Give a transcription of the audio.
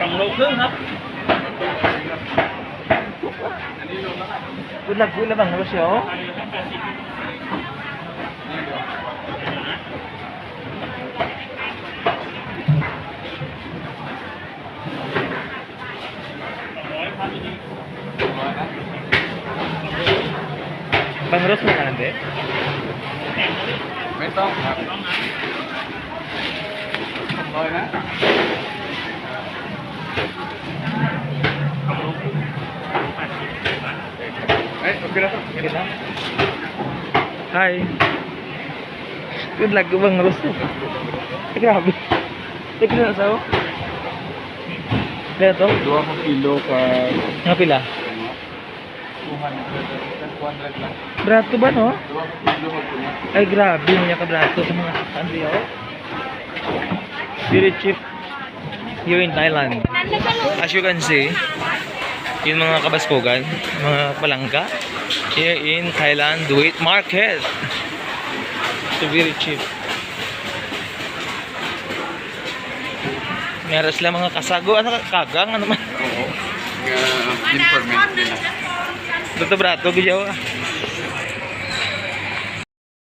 trồng lô cứng hết vui là vui là bằng lô số. Bằng lô số nào đấy Betul. Okay na? Ay, okay na to. Okay na. Hi. Good luck ko bang rosto. Ay, grabe. Ay, kilo na sa'yo? Kaya to? Dua ko kilo ka... Nga pila? 200 lang. Brato ba no? Ay grabe, niya ka brato sa mga sasandi ako. Oh. Very cheap here in Thailand. As you can see, yung mga kabaskugan, mga palangka, here in Thailand, wheat market. So very cheap. Meron sila mga kasago, ano kagang, ano man. Oo. Nga, in-ferment nila. Dito brato, giyaw.